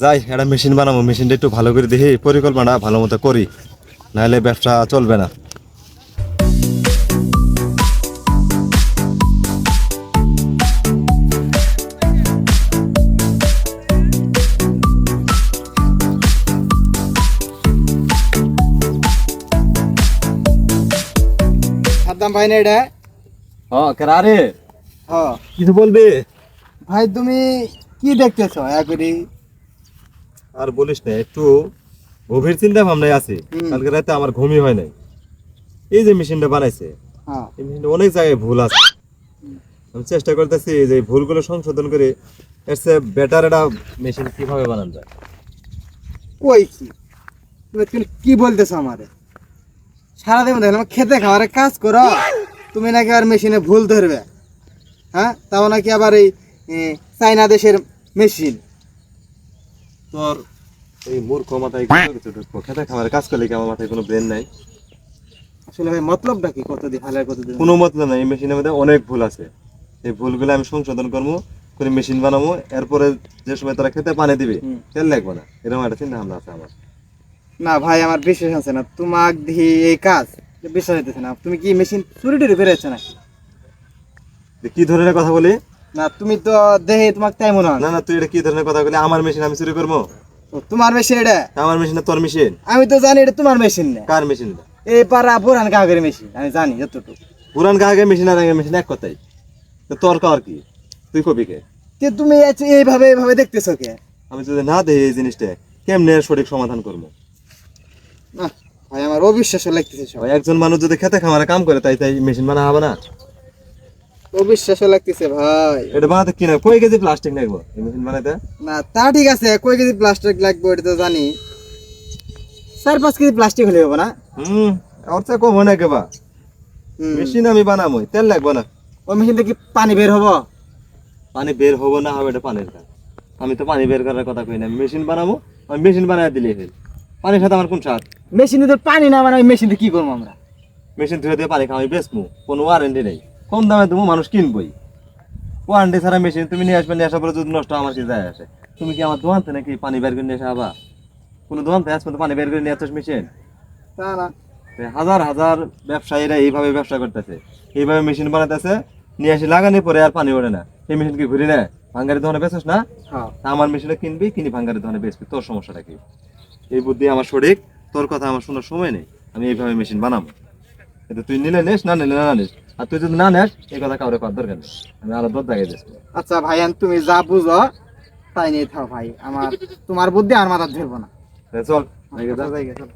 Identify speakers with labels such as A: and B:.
A: যাই একটা মেশিন বানাবো মেশিনটা একটু ভালো করে দেখি পরিকল্পনা ভালো মতো করি। নাহলে ব্যবসা চলবে না।
B: সাদ্দাম ভাই না এটা?
A: হ্যাঁ কেরারে
B: হ
A: কিছু বলবি?
B: ভাই তুমি কি দেখতেছ? একরি
A: আর বলিস না একটু গভীর চিন্তা ভাবনায় আছে কালকে রাতে আমার ঘুমই হয় নাই। এই যে মেশিনটা বানাইছে
B: হ্যাঁ।
A: এই মেশিনটা অনেক জায়গায় ভুল আছে। আমি চেষ্টা করতেছি যে ভুলগুলো সংশোধন করে এর চেয়ে বেটার একটা মেশিন কীভাবে বানানো যায়।
B: কই কি? তুমি কি বলতেছো আমারে? সারাদিন দেখলাম খেতে খাওয়ার কাজ করো। তুমি নাকি আর মেশিনে ভুল ধরবে হ্যাঁ? তাও নাকি আবার এই চাইনা দেশের মেশিন
A: তোর এই মূর্খ মাথায় কিছু ঢুকবো? খেতে খামারে কাজ করলে কি আমার মাথায় কোনো ব্রেন নাই?
B: আসলে ভাই মতলবটা কি? কতদিন হালের কতদিন?
A: কোনো মতলব নাই এই মেশিনের মধ্যে অনেক ভুল আছে। এই ভুলগুলো আমি সংশোধন করব করে মেশিন বানাবো এরপরে যে সময় তারা খেতে পানি দিবে। তেল লাগবে না। এরকম একটা চিন্তা ভাবনা আছে আমার।
B: না ভাই আমার বিশ্বাস আছে না। তোমাক দিয়ে এই কাজ বিশ্বাস হইতেছে না। তুমি কি মেশিন চুরি টুরি বেড়েছো নাকি?
A: কি ধরনের কথা বলি?
B: না তুমি তো দেহে তোমাকে তাই মনে হয় না
A: না তুই এটা কি ধরনের কথা বলি আমার মেশিন আমি চুরি করব?
B: তোমার মেশিন এটা?
A: আমার মেশিন না তোর মেশিন
B: আমি তো জানি এটা তোমার মেশিন না।
A: কার মেশিন
B: এই পাড়া পুরান কাগের মেশিন আমি জানি যতটুকু।
A: পুরান গাগে মেশিন আর আগের মেশিন এক কথাই। তো তোর কার কি? তুই কবি কে?
B: তে তুমি এইভাবে এইভাবে দেখতেছো কে?
A: আমি যদি না দেই এই জিনিসটা কেমনে সঠিক সমাধান করব?
B: না ভাই আমার অবিশ্বাস লাগতেছে সব।
A: ভাই, একজন মানুষ যদি খেতে খামারে কাম করে তাই তাই মেশিন বানা হবে না?
B: অবিশ্বাস লাগতেছে ভাই।
A: এটা বানাতে কিনা কয় কেজি প্লাস্টিক লাগবো? মেশিন বানাতে
B: না তা ঠিক আছে কয় কেজি প্লাস্টিক লাগবে এটা তো জানি। চার পাঁচ কেজি প্লাস্টিক হলে হবে না?
A: হুম ওর চেয়ে কম হয় না কেবা মেশিন আমি বানাবো তেল লাগবো না।
B: ওই মেশিন থেকে পানি বের হব।
A: পানি বের হব না হবে এটা পানির কাজ আমি তো পানি বের করার কথা কই না মেশিন বানাবো আমি মেশিন বানায় দিলে ফেল পানির সাথে আমার কোন স্বাদ?
B: মেশিনে তো পানি না বানাই মেশিন কি করব আমরা?
A: মেশিন ধুয়ে দিয়ে পানি খাওয়াই বেচবো কোনো ওয়ারেন্টি নেই। কম দামে তুমি মানুষ কিনবই। ওয়ারেন্টি ছাড়া মেশিন তুমি নিয়ে আসবে নিয়ে আসার পরে যদি নষ্ট আমার কি যায় আসে। তুমি কি আমার দোকানতে নাকি পানি বের করে নিয়ে আসা কোনো দোকানতে আজ পর্যন্ত পানি বের করে নিয়ে আসছিস মেশিন
B: তা না।
A: হাজার হাজার ব্যবসায়ীরা এইভাবে ব্যবসা করতেছে। এইভাবে মেশিন বানাতেছে নিয়ে আসি লাগানি পরে আর পানি ওঠে না। এই মেশিন কি ঘুরি না? ভাঙ্গারি দোকানে বেচোস না?
B: হ্যাঁ।
A: তা আমার মেশিনে কিনবি কিনি ভাঙ্গারি দোকানে বেচবি। তোর সমস্যাটা কি? এই বুদ্ধি আমার সঠিক তোর কথা আমার শোনার সময় নেই। আমি এইভাবে মেশিন বানাবো। কিন্তু তুই নিলে নিস না নিলে না নিস। আর তুই যদি না নেস এই কথা কাউরে করার দরকার নেই। আমি আরও দর জায়গায় দিচ্ছি
B: আচ্ছা ভাইয়ান তুমি যা বুঝো তাই নিয়ে থাও ভাই। আমার তোমার বুদ্ধি আর মাথা ধরবো না।
A: চল।
B: জায়গা চলো।